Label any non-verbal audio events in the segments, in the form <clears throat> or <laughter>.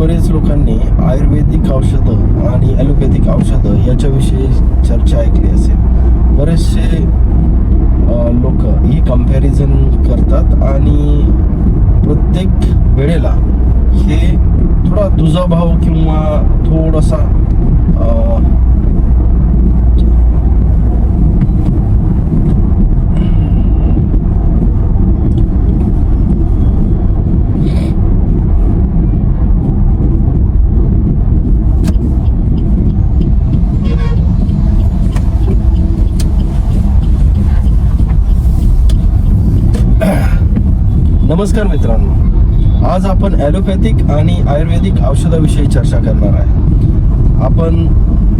बरेच लोकांनी आयुर्वेदिक औषधं आणि ॲलोपॅथिक औषधं याच्याविषयी चर्चा ऐकली असेल. बरेचसे लोक ही कंपॅरिझन करतात आणि प्रत्येक वेळेला हे थोडा दुजाभाव किंवा थोडासा नमस्कार मित्रांनो. आज आपण ॲलोपॅथिक आणि आयुर्वेदिक औषधाविषयी चर्चा करणार आहे. आपण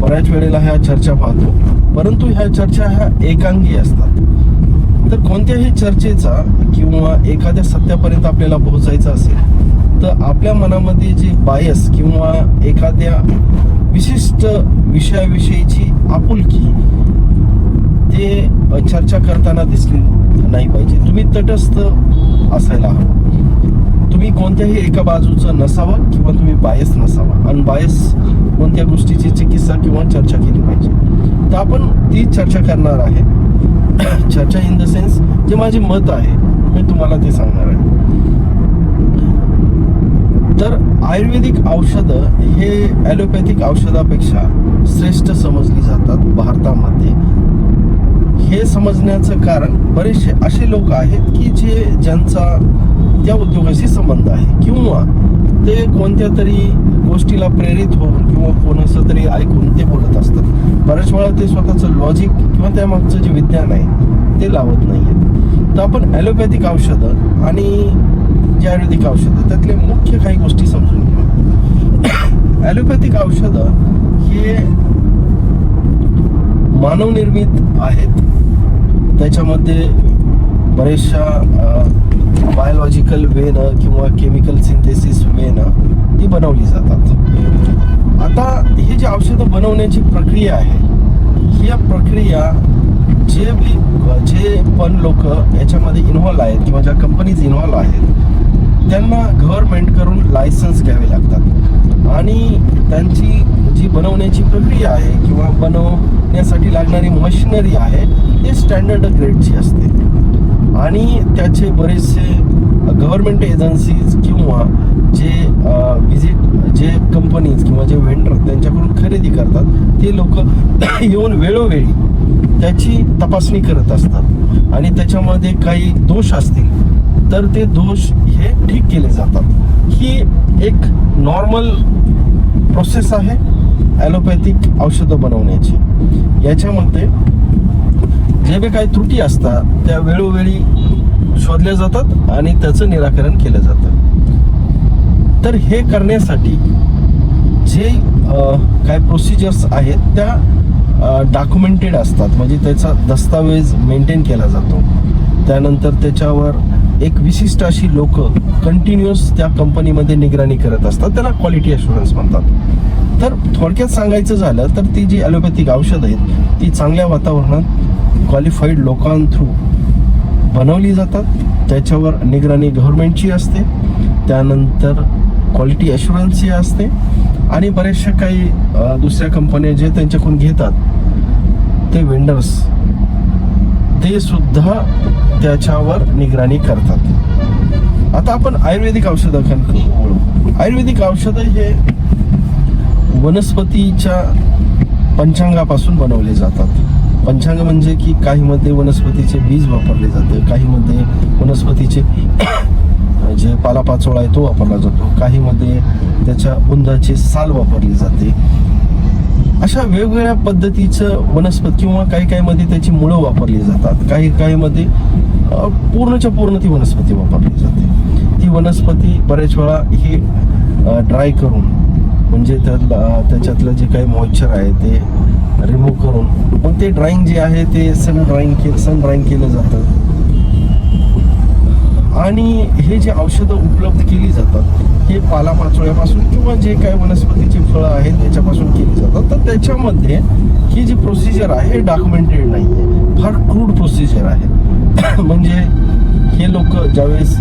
बऱ्याच वेळेला ह्या चर्चा पाहतो परंतु ह्या चर्चा ह्या एकांगी असतात. तर कोणत्याही चर्चेचा किंवा एखाद्या सत्यापर्यंत आपल्याला पोहोचायचं असेल तर आपल्या मनामध्ये जी बायस किंवा एखाद्या विशिष्ट विषयाविषयीची आपुलकी ते चर्चा करताना दिसली नाही पाहिजे. तुम्ही तटस्थ असायला हवं. तुम्ही कोणत्याही एका बाजूचं नसावं किंवा तुम्ही बायस नसावा. अनबायस कोणत्या गोष्टीची चिकित्सा किंवा चर्चा केली पाहिजे. तर आपण ती चर्चा करणार आहे. <coughs> चर्चा इन द सेन्स जे माझे मत आहे मी तुम्हाला ते सांगणार आहे. तर आयुर्वेदिक औषधं हे ॲलोपॅथिक औषधापेक्षा श्रेष्ठ समजली जातात भारतामध्ये. हे समजण्याचं कारण बरेचसे असे लोक आहेत की जे ज्यांचा त्या उद्योगाशी संबंध आहे किंवा ते कोणत्या तरी गोष्टीला प्रेरित होऊन किंवा कोणाचं तरी ऐकून ते बोलत असतात. बऱ्याच वेळा ते स्वतःचं लॉजिक किंवा त्यामागचं जे विज्ञान आहे ते लावत नाही आहेत तर आपण ॲलोपॅथिक औषधं आणि जे आयुर्वेदिक औषधं त्यातले मुख्य काही गोष्टी समजून घेऊ. <coughs> ॲलोपॅथिक औषधं हे मानवनिर्मित आहेत. त्याच्यामध्ये बरेचशा बायोलॉजिकल वेनं किंवा केमिकल सिंथेसिस वेनं ती बनवली जातात. आता ही जी औषधं बनवण्याची प्रक्रिया आहे या प्रक्रिया जे बी जे पण लोक याच्यामध्ये इन्व्हॉल्व आहेत किंवा ज्या कंपनीज इन्व्हॉल्व आहेत त्यांना गव्हर्नमेंट करून लायसन्स घ्यावे लागतात. आणि त्यांची जी बनवण्याची प्रक्रिया आहे किंवा बनव लागणारी मशिनरी आहे ती स्टँडर्ड ग्रेडची असते. आणि त्याचे बरेचसे गव्हर्नमेंट एजन्सीज किंवा जे विजिट जे कंपनीज किंवा जे व्हेंडर त्यांच्याकडून खरेदी करतात ते लोक <coughs> येऊन वेळोवेळी त्याची तपासणी करत असतात. आणि त्याच्यामध्ये काही दोष असतील तर ते दोष हे ठीक केले जातात. ही एक नॉर्मल प्रोसेस आहे. ॲलोपॅथिक औषधं बनवण्याची. याच्यामध्ये जे बी काही त्रुटी असतात त्या वेळोवेळी शोधल्या जातात आणि त्याचं निराकरण केलं जातं. तर हे करण्यासाठी जे काय प्रोसिजर्स आहेत त्या डॉक्युमेंटेड असतात. म्हणजे त्याचा दस्तावेज मेंटेन केला जातो. त्यानंतर त्याच्यावर एक विशिष्ट अशी लोक कंटिन्युअस त्या कंपनीमध्ये निगराणी करत असतात. त्याला क्वालिटी अशुरन्स म्हणतात. तर थोडक्यात सांगायचं झालं तर ती जी ॲलोपॅथिक औषधं आहेत ती चांगल्या वातावरणात क्वालिफाईड लोकांथ्रू बनवली जातात. त्याच्यावर निगराणी गव्हर्नमेंटची असते. त्यानंतर क्वालिटी अशुरन्सची असते. आणि बऱ्याचशा काही दुसऱ्या कंपन्या जे त्यांच्याकडून घेतात ते वेंडर्स ते सुद्धा त्याच्यावर निगराणी करतात. आता आपण आयुर्वेदिक औषधाकडे वळू आयुर्वेदिक औषधं हे वनस्पतीच्या पंचांगापासून बनवले जातात. पंचांग म्हणजे की काहीमध्ये वनस्पतीचे बीज वापरले जाते काहीमध्ये वनस्पतीचे <coughs> जे पालापाचोळा आहे तो वापरला जातो काहीमध्ये त्याच्या उंदाची साल वापरली जाते. अशा वेगवेगळ्या पद्धतीचं वनस्पती किंवा काही काही मध्ये त्याची मुळं वापरली जातात. काही काही मध्ये पूर्णच्या पूर्ण ती वनस्पती वापरली जाते. ती वनस्पती बऱ्याच वेळा ही ड्राय करून म्हणजे त्यातला त्याच्यातलं जे काही मॉइश्चर आहे ते रिमूव्ह करून मग ते ड्राईंग जे आहे ते सन ड्राइंग के सन ड्राईंग केलं जातं. आणि हे जे औषधं उपलब्ध केली जातात हे पालापाचोळ्यापासून किंवा जे काही वनस्पतीची फळं आहेत त्याच्यापासून केली जातात. तर त्याच्यामध्ये ही जी प्रोसिजर आहे हे डॉक्युमेंटेड नाही आहे फार क्रूड प्रोसिजर आहे. म्हणजे हे लोक ज्यावेळेस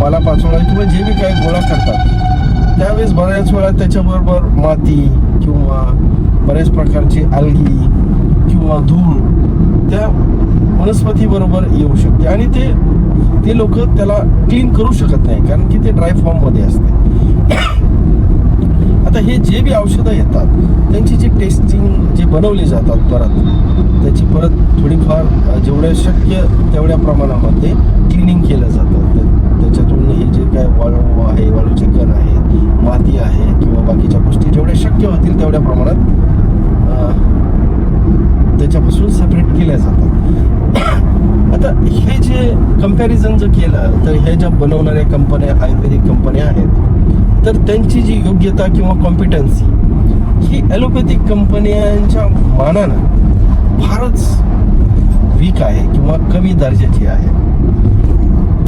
पालापाचोळा किंवा जे बी काही गोळा करतात त्यावेळेस बऱ्याच वेळा त्याच्याबरोबर माती किंवा बऱ्याच प्रकारची अलगी किंवा धूळ त्या वनस्पतीबरोबर येऊ शकते. आणि ते ते लोक त्याला क्लीन करू शकत नाही कारण की ते ड्राय फॉर्ममध्ये असते. <coughs> आता हे जे बी औषधं येतात त्यांची जी टेस्टिंग जे बनवली जातात परत त्याची परत थोडीफार जेवढ्या शक्य तेवढ्या प्रमाणामध्ये क्लिनिंग केलं जातं. त्याच्यातून हे जे काय वाळू आहे वाळूचे कण आहे माती आहे किंवा बाकीच्या गोष्टी जेवढ्या शक्य होतील तेवढ्या प्रमाणात त्याच्यापासून सेपरेट केल्या जातात. <coughs> आता हे जे कंपॅरिझन जर केलं तर हे ज्या बनवणाऱ्या कंपन्या आयुर्वेदिक कंपन्या आहेत तर त्यांची जी योग्यता किंवा कॉम्पिटन्सी ही ॲलोपॅथिक कंपन्यांच्या मानानं फारच वीक आहे किंवा कमी दर्जाची आहे.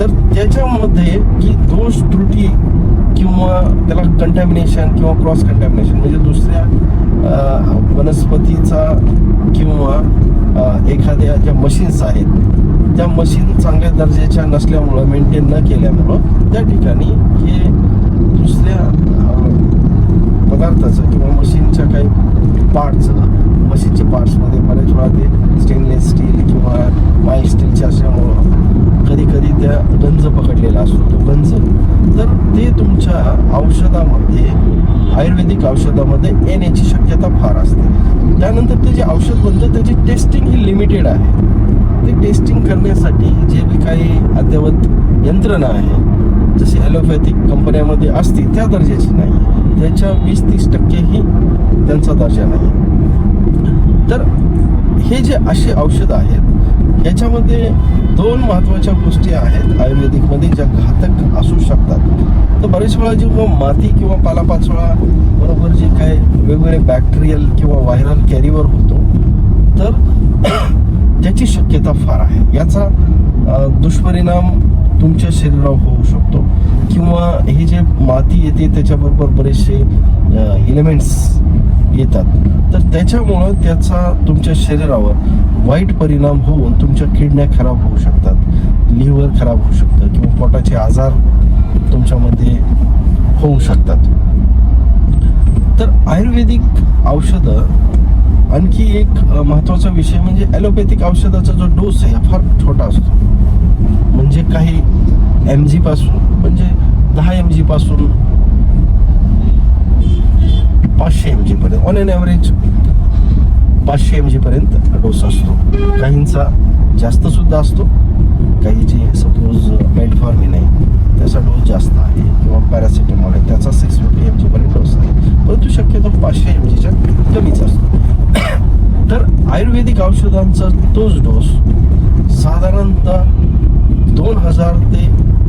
तर त्याच्यामध्ये की दोष त्रुटी किंवा त्याला कंटॅमिनेशन किंवा क्रॉस कंटॅमिनेशन म्हणजे दुसऱ्या वनस्पतीचा किंवा एखाद्या ज्या मशीन्स आहेत त्या मशीन चांगल्या दर्जाच्या नसल्यामुळं मेंटेन न केल्यामुळं त्या ठिकाणी हे दुसऱ्या पदार्थाचं किंवा मशीनच्या काही पार्टचं मशीनच्या पार्ट्समध्ये बऱ्याच वेळा ते स्टेनलेस स्टील किंवा माय स्टीलचे असल्यामुळं कधी कधी त्या गंज पकडलेला असतो तो गंज. तर ते तुमच्या औषधामध्ये आयुर्वेदिक औषधामध्ये येण्याची शक्यता फार असते. त्यानंतर ते जे औषध बनतं त्याची टेस्टिंग ही लिमिटेड आहे. ते टेस्टिंग करण्यासाठी जे बी काही अद्ययावत यंत्रणा आहे जशी ॲलोपॅथिक कंपन्यामध्ये असते त्या दर्जाची नाही. त्याच्या वीस तीस टक्केही त्यांचा दर्जा नाही. तर हे जे असे औषधं आहेत याच्यामध्ये दोन महत्त्वाच्या गोष्टी आहेत आयुर्वेदिकमध्ये ज्या घातक असू शकतात. तर बरेच वेळा जेव्हा माती किंवा पालापाचोळा बरोबर जे काय वेगवेगळे बॅक्टेरियल किंवा व्हायरल कॅरीवर होतो तर त्याची शक्यता फार आहे. याचा दुष्परिणाम तुमच्या शरीरावर होऊ शकतो. किंवा हे जे माती येते त्याच्याबरोबर बरेचसे एलिमेंट्स येतात. तर त्याच्यामुळं त्याचा तुमच्या शरीरावर वाईट परिणाम होऊन तुमच्या किडण्या खराब होऊ शकतात. लिव्हर खराब होऊ शकतं किंवा पोटाचे आजार तुमच्यामध्ये होऊ शकतात. तर आयुर्वेदिक औषधं आणखी एक महत्त्वाचा विषय म्हणजे ॲलोपॅथिक औषधाचा जो डोस आहे हा फार छोटा असतो. म्हणजे काही एम जीपासून म्हणजे दहा एम जीपासून पाचशे एम जीपर्यंत ऑन एन ॲव्हरेज पाचशे एम जीपर्यंत डोस असतो. काहींचा जास्त सुद्धा असतो काही जे सपोज मेटफॉर्मिन आहे त्याचा डोस जास्त आहे किंवा पॅरासिटेमॉल आहे त्याचा सिक्स फिफ्टी एम जीपर्यंत डोस आहे. परंतु शक्यतो पाचशे एम जीच्या कमीच असतो. आयुर्वेदिक औषधांचा तोच डोस साधारणतः दोन हजार ते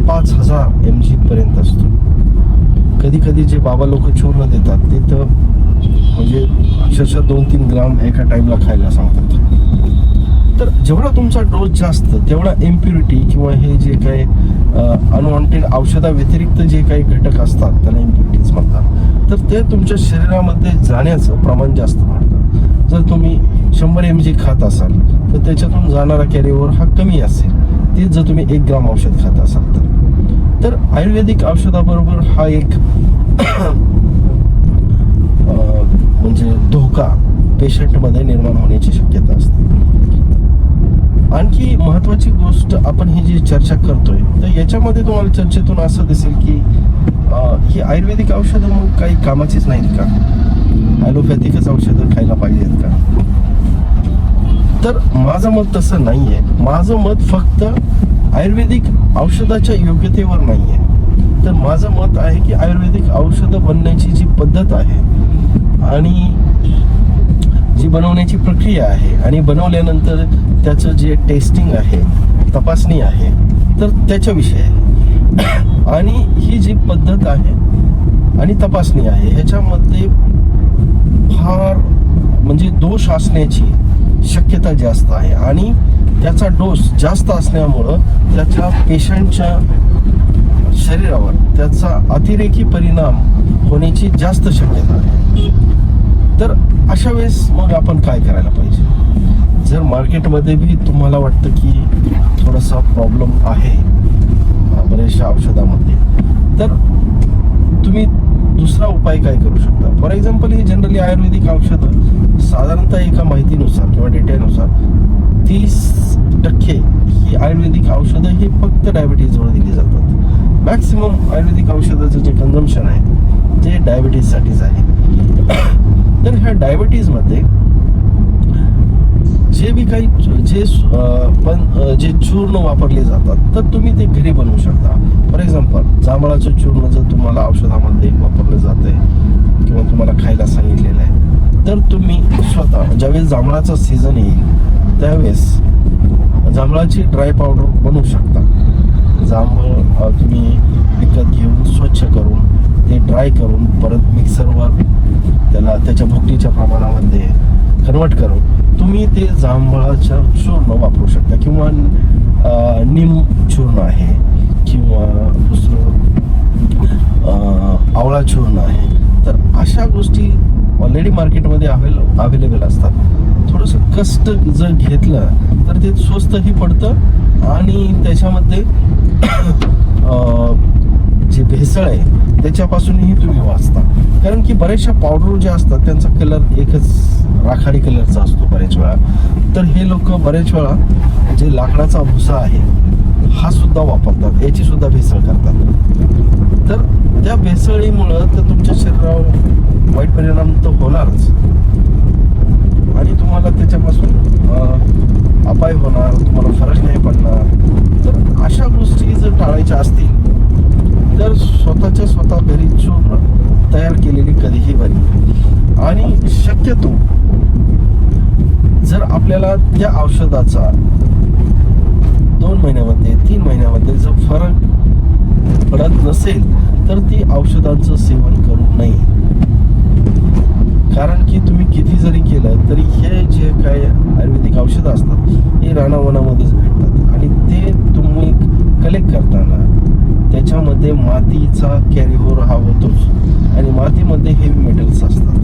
पाच हजार एम जी पर्यंत असतो. कधी कधी जे बाबा लोक चूर्ण देतात ते तर म्हणजे अक्षरशः दोन तीन ग्राम एका टाईमला खायला सांगतात. तर जेवढा तुमचा डोस जास्त तेवढा इम्प्युरिटी किंवा हे जे काही अनवॉन्टेड औषधा व्यतिरिक्त जे काही घटक असतात त्याला इम्प्युरिटीज म्हणतात. तर ते तुमच्या शरीरामध्ये जाण्याचं प्रमाण जास्त वाढतं. जर तुम्ही शंभर एम जी खात असाल तर त्याच्यातून जाणारा कॅरीओव्हर हा कमी असेल. तेच जर तुम्ही एक ग्राम औषध खात असाल तर. तर आयुर्वेदिक औषधाबरोबर हा एक म्हणजे धोका पेशंटमध्ये निर्माण होण्याची शक्यता असते. आणखी महत्वाची गोष्ट आपण ही जी चर्चा करतोय तर याच्यामध्ये तुम्हाला चर्चेतून असं दिसेल की ही आयुर्वेदिक औषधं मग काही कामाचीच नाहीत का? ॲलोपॅथिकच औषधं खायला पाहिजेत का? तर माझं मत तसं नाही आहे माझं मत फक्त आयुर्वेदिक औषधाच्या योग्यतेवर नाही आहे तर माझं मत आहे की आयुर्वेदिक औषधं बनण्याची जी पद्धत आहे आणि जी बनवण्याची प्रक्रिया आहे आणि बनवल्यानंतर त्याचं जे टेस्टिंग आहे तपासणी आहे तर त्याच्याविषयी आहे. आणि ही जी पद्धत आहे आणि तपासणी आहे ह्याच्यामध्ये फार म्हणजे दोष असण्याची शक्यता जास्त आहे. आणि त्याचा डोस जास्त असल्यामुळं त्याच्या पेशंटच्या शरीरावर त्याचा अतिरेकी परिणाम होण्याची जास्त शक्यता आहे. तर अशा वेळेस मग आपण काय करायला पाहिजे? जर मार्केटमध्ये बी तुम्हाला वाटतं की थोडासा प्रॉब्लेम आहे बऱ्याचशा औषधामध्ये तर तुम्ही दुसरा उपाय काय करू शकता? फॉर एक्झाम्पल ही जनरली आयुर्वेदिक औषधं साधारणतः एका माहितीनुसार किंवा डेटानुसार तीस टक्के ही आयुर्वेदिक औषधं ही फक्त डायबिटीजवर दिली जातात. मॅक्सिमम आयुर्वेदिक औषधाचं जे कन्झम्पशन आहे ते डायबिटीजसाठीच आहे. <coughs> तर ह्या डायबिटीजमध्ये जे बी काही जे पण जे चूर्ण वापरले जातात तर तुम्ही ते घरी बनवू शकता. फॉर एक्झाम्पल जांभळाचं चूर्ण जर तुम्हाला औषधामध्ये वापरलं जात आहे किंवा तुम्हाला खायला सांगितलेलं आहे तर तुम्ही स्वतः ज्यावेळेस जांभळाचा सीझन येईल त्यावेळेस जांभळाची ड्राय पावडर बनवू शकता. जांभळ तुम्ही विकत घेऊन स्वच्छ करून ते ड्राय करून परत मिक्सरवर त्याला त्याच्या भुकटीच्या प्रमाणामध्ये कन्वर्ट करून तुम्ही ते जांभळाच्या चूर्ण वापरू शकता किंवा निम चूर्ण आहे किंवा दुसरं आवळा चूर्ण आहे. तर अशा गोष्टी ऑलरेडी मार्केटमध्ये अवेल अवेलेबल असतात. थोडंसं कष्ट जर घेतलं तर ते स्वस्तही पडतं आणि त्याच्यामध्ये जे भेसळ आहे त्याच्यापासूनही तुम्ही वाचता. कारण की बऱ्याचशा पावडर ज्या असतात त्यांचा कलर एकच राखाडी कलरचा असतो बऱ्याच वेळा. तर हे लोक बऱ्याच वेळा जे लाकडाचा भुसा आहे हा सुद्धा वापरतात. याची सुद्धा भेसळ करतात. तर त्या भेसळीमुळं तर तुमच्या शरीरावर वाईट परिणाम तर होणारच. आणि तुम्हाला त्याच्यापासून अपाय होणार तुम्हाला फरक नाही पडणार. तर अशा गोष्टी जर टाळायच्या असतील तर स्वतःच्या स्वतः घरी चूर्ण तयार केलेली कधीही बरी. आणि शक्यतो जर आपल्याला त्या औषधाचा दोन महिन्यामध्ये तीन महिन्यामध्ये जर फरक पडत नसेल तर ती औषधांचं सेवन करू नये. कारण की तुम्ही किती जरी केलं तरी हे जे काय आयुर्वेदिक औषधं असतात हे रानावनामध्येच भेटतात. आणि ते तुम्ही कलेक्ट करताना त्याच्यामध्ये मातीचा कॅरिओवर हा होतोच. आणि मातीमध्ये हेवी मेटल्स असतात.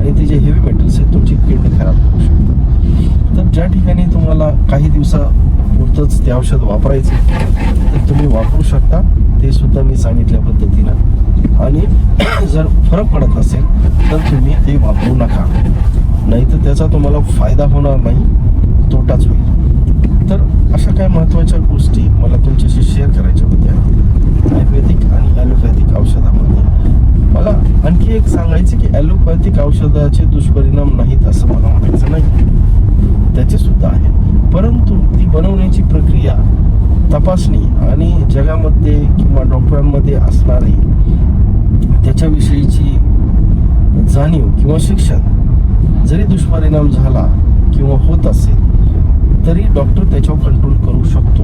आणि ते जे हेवी मेटल्स आहेत तुमची किडनी खराब करू शकतात तर ज्या ठिकाणी तुम्हाला काही दिवसापुरतंच ते औषध वापरायचे तर तुम्ही वापरू शकता. ते सुद्धा मी सांगितल्या पद्धतीनं. आणि <clears throat> जर फरक पडत असेल तर तुम्ही ते वापरू नका. नाही तर त्याचा तुम्हाला फायदा होणार नाही तोटाच होईल. तर अशा काही महत्त्वाच्या गोष्टी मला तुमच्याशी शेअर करायच्या होत्या. आयुर्वेदिक आणि ॲलोपॅथिक औषधामध्ये. मला आणखी एक सांगायचं की ॲलोपॅथिक औषधाचे दुष्परिणाम नाहीत असं मला म्हणायचं नाही. त्याचे सुद्धा आहे. परंतु ती बनवण्याची प्रक्रिया तपासणी आणि जगामध्ये किंवा डॉक्टरांमध्ये असणारी त्याच्याविषयीची जाणीव किंवा शिक्षण जरी दुष्परिणाम झाला किंवा होत असेल तरी डॉक्टर त्याच्यावर कंट्रोल करू शकतो.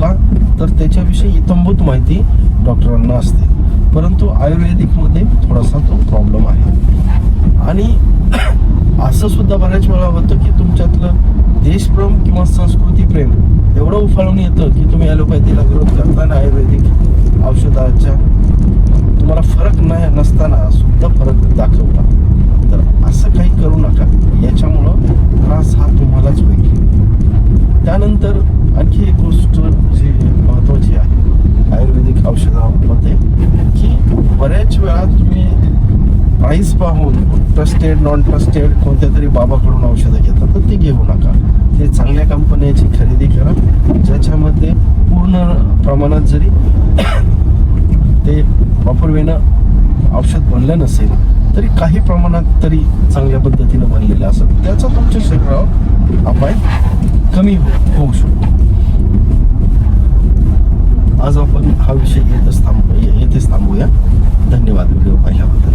का? तर त्याच्याविषयी इतंभूत माहिती डॉक्टरांना असते. परंतु आयुर्वेदिकमध्ये थोडासा तो प्रॉब्लेम आहे. आणि <clears throat> असं सुद्धा बऱ्याच वेळा होतं की तुमच्यातलं देशप्रेम किंवा संस्कृती प्रेम एवढं उफाळून येतं की तुम्ही ॲलोपॅथीला विरोध करता आणि आयुर्वेदिक औषधाच्या तुम्हाला फरक नाही नसताना सुद्धा फरक दाखवता तर असं काही करू नका याच्यामुळं त्रास हा तुम्हालाच होईल त्यानंतर आणखी एक गोष्ट जी महत्त्वाची आहे आयुर्वेदिक औषधामध्ये की बऱ्याच वेळा तुम्ही प्राईस पाहून ट्रस्टेड नॉन ट्रस्टेड कोणत्या तरी बाबाकडून औषधं घेतात तर ते घेऊ नका. ते चांगल्या कंपन्याची खरेदी करा ज्याच्यामध्ये पूर्ण प्रमाणात जरी ते प्रॉपर वेनं औषध बनलं नसेल तरी काही प्रमाणात तरी चांगल्या पद्धतीनं बनलेलं असं त्याचा तुमच्या शरीरावर अपाय कमी हो- होऊ शकतो. आज आपण हा विषय येतच थांबू येथेच थांबूया. धन्यवाद व्हिडिओ पाहिल्याबद्दल.